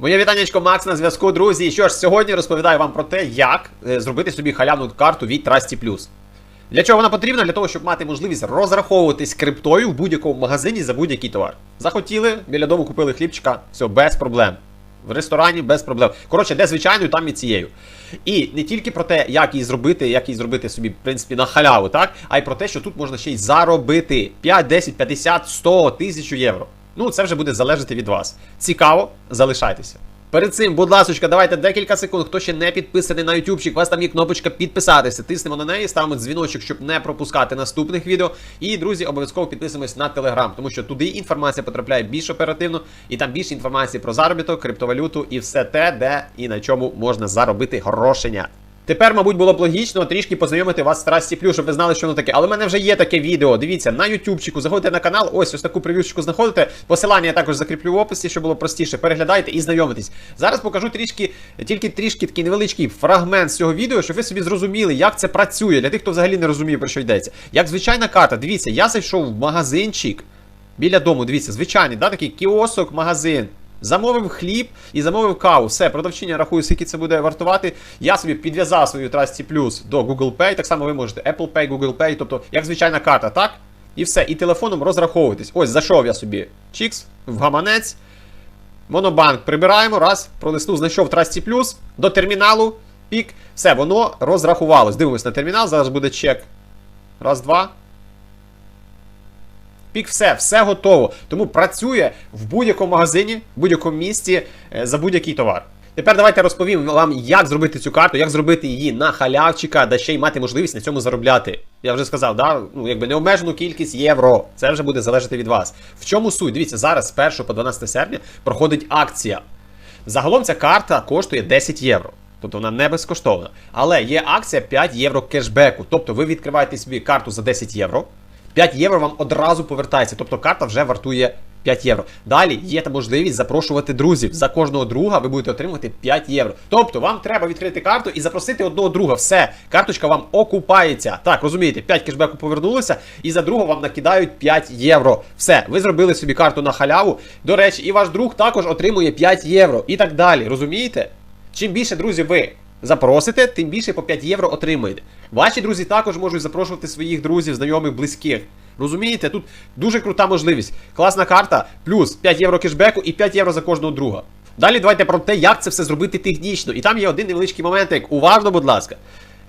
Моє вітаннячко Макс на зв'язку, друзі. І що ж, сьогодні розповідаю вам про те, як е, зробити собі халявну карту від Trusty Plus. Для чого вона потрібна? Для того, щоб мати можливість розраховуватись криптою в будь-якому магазині за будь-який товар. Захотіли, біля дому купили хлібчика, все, без проблем. В ресторані без проблем. Коротше, де звичайною, там і цією. І не тільки про те, як її зробити, як її зробити собі, в принципі, на халяву, так? А й про те, що тут можна ще й заробити 5, 10, 50, 100, 1000 євро. Ну, це вже буде залежати від вас. Цікаво, залишайтеся. Перед цим, будь ласка, давайте декілька секунд. Хто ще не підписаний на ютубчик, у вас там є кнопочка підписатися. Тиснемо на неї, ставимо дзвіночок, щоб не пропускати наступних відео. І, друзі, обов'язково підписуємось на телеграм, тому що туди інформація потрапляє більш оперативно, і там більше інформації про заробіток, криптовалюту і все те, де і на чому можна заробити грошення. Тепер, мабуть, було б логічно трішки познайомити вас з Трасті Плюс, щоб ви знали, що воно таке. Але в мене вже є таке відео. Дивіться, на ютубчику, заходите на канал, ось ось таку прев'юшечку знаходите. Посилання я також закріплю в описі, щоб було простіше. Переглядайте і знайомитесь. Зараз покажу трішки, тільки трішки такий невеличкий фрагмент з цього відео, щоб ви собі зрозуміли, як це працює. Для тих, хто взагалі не розуміє, про що йдеться. Як звичайна карта, дивіться, я зайшов в магазинчик біля дому. Дивіться, звичайний, да, такий кіосок, магазин. Замовив хліб і замовив каву. Все, продавчиня рахує, скільки це буде вартувати. Я собі підв'язав свою Trusty Plus до Google Pay. Так само ви можете Apple Pay, Google Pay, тобто як звичайна карта, так? І все. І телефоном розраховуєтесь. Ось зайшов я собі чікс в гаманець. Монобанк прибираємо, раз, пролиснув, знайшов Trusty Plus до терміналу. Пік. Все, воно розрахувалось. Дивимось на термінал, зараз буде чек. Раз, два. Пік, все, все готово. Тому працює в будь-якому магазині, в будь-якому місті е, за будь-який товар. Тепер давайте розповім вам, як зробити цю карту, як зробити її на халявчика, да ще й мати можливість на цьому заробляти. Я вже сказав, да? ну, якби необмежену кількість євро. Це вже буде залежати від вас. В чому суть? Дивіться, зараз з 1 по 12 серпня проходить акція. Загалом ця карта коштує 10 євро. Тобто вона не безкоштовна. Але є акція 5 євро кешбеку. Тобто ви відкриваєте собі карту за 10 євро. 5 євро вам одразу повертається. Тобто карта вже вартує 5 євро. Далі є та можливість запрошувати друзів. За кожного друга ви будете отримувати 5 євро. Тобто вам треба відкрити карту і запросити одного друга. Все, карточка вам окупається. Так, розумієте, 5 кешбеку повернулося, і за друга вам накидають 5 євро. Все, ви зробили собі карту на халяву. До речі, і ваш друг також отримує 5 євро. І так далі. Розумієте? Чим більше друзів ви запросите, тим більше по 5 євро отримаєте. Ваші друзі також можуть запрошувати своїх друзів, знайомих, близьких. Розумієте, тут дуже крута можливість. Класна карта, плюс 5 євро кешбеку і 5 євро за кожного друга. Далі давайте про те, як це все зробити технічно. І там є один невеличкий моментик. Уважно, будь ласка.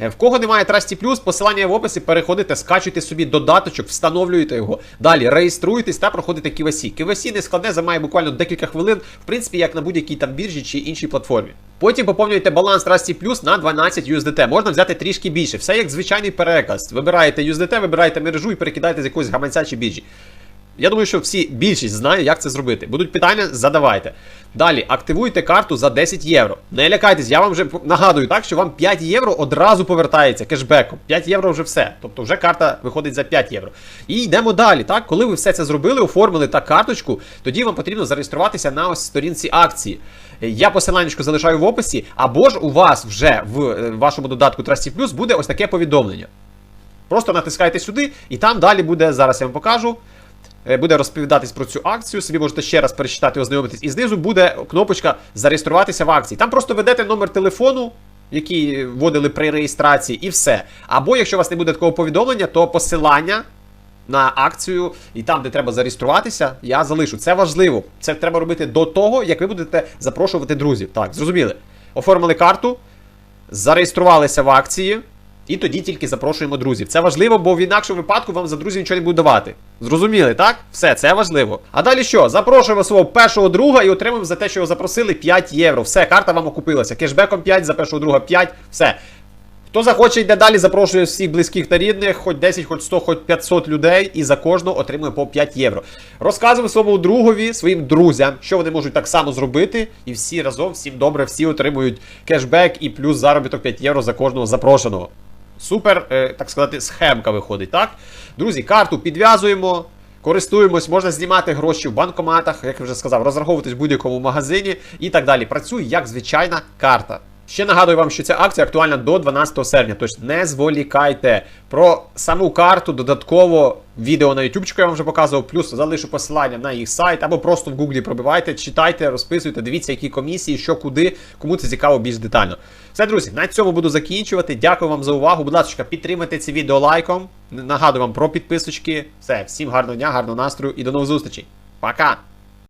Е, В кого немає Trusty Plus, посилання в описі, переходите, скачуйте собі додаточок, встановлюєте його. Далі реєструєтесь та проходите KYC. KYC не складне, займає буквально декілька хвилин, в принципі, як на будь-якій там біржі чи іншій платформі. Потім поповнюєте баланс Trusty Plus на 12 USDT. Можна взяти трішки більше. Все як звичайний переказ. Вибираєте USDT, вибираєте мережу і перекидаєте з якогось гаманця чи біржі. Я думаю, що всі більшість знає, як це зробити. Будуть питання, задавайте. Далі активуйте карту за 10 євро. Не лякайтесь, я вам вже нагадую так, що вам 5 євро одразу повертається кешбеком. 5 євро вже все. Тобто вже карта виходить за 5 євро. І йдемо далі. Так, коли ви все це зробили, оформили та карточку, тоді вам потрібно зареєструватися на ось сторінці акції. Я посиланнячко залишаю в описі, або ж у вас вже в е, вашому додатку Trusty Plus буде ось таке повідомлення. Просто натискайте сюди, і там далі буде, зараз я вам покажу. Е, Буде розповідатись про цю акцію. Собі можете ще раз перечитати, ознайомитись. І знизу буде кнопочка зареєструватися в акції. Там просто ведете номер телефону, який вводили при реєстрації, і все. Або якщо у вас не буде такого повідомлення, то посилання на акцію і там, де треба зареєструватися, я залишу. Це важливо. Це треба робити до того, як ви будете запрошувати друзів. Так, зрозуміли. Оформили карту, зареєструвалися в акції. І тоді тільки запрошуємо друзів. Це важливо, бо в інакшому випадку вам за друзів нічого не буде давати. Зрозуміли, так? Все, це важливо. А далі що? Запрошуємо свого першого друга і отримуємо за те, що його запросили 5 євро. Все, карта вам окупилася. Кешбеком 5, за першого друга 5. Все. Хто захоче йде далі, запрошує всіх близьких та рідних, хоч 10, хоч 100, хоч 500 людей, і за кожного отримує по 5 євро. Розказуємо своєму другові, своїм друзям, що вони можуть так само зробити, і всі разом, всім добре, всі отримують кешбек і плюс заробіток 5 євро за кожного запрошеного. Супер, е, так сказати, схемка виходить, так? Друзі, карту підв'язуємо. Користуємось, можна знімати гроші в банкоматах, як я вже сказав, розраховуватись в будь-якому магазині і так далі. Працює як звичайна карта. Ще нагадую вам, що ця акція актуальна до 12 серпня, тож не зволікайте. Про саму карту додатково відео на YouTube я вам вже показував, плюс залишу посилання на їх сайт, або просто в гуглі пробивайте, читайте, розписуйте, дивіться, які комісії, що куди, кому це цікаво більш детально. Все, друзі, на цьому буду закінчувати. Дякую вам за увагу. Будь ласка, підтримайте це відео лайком. Нагадую вам про підписочки. Все, всім гарного дня, гарного настрою і до нових зустрічей. Пока!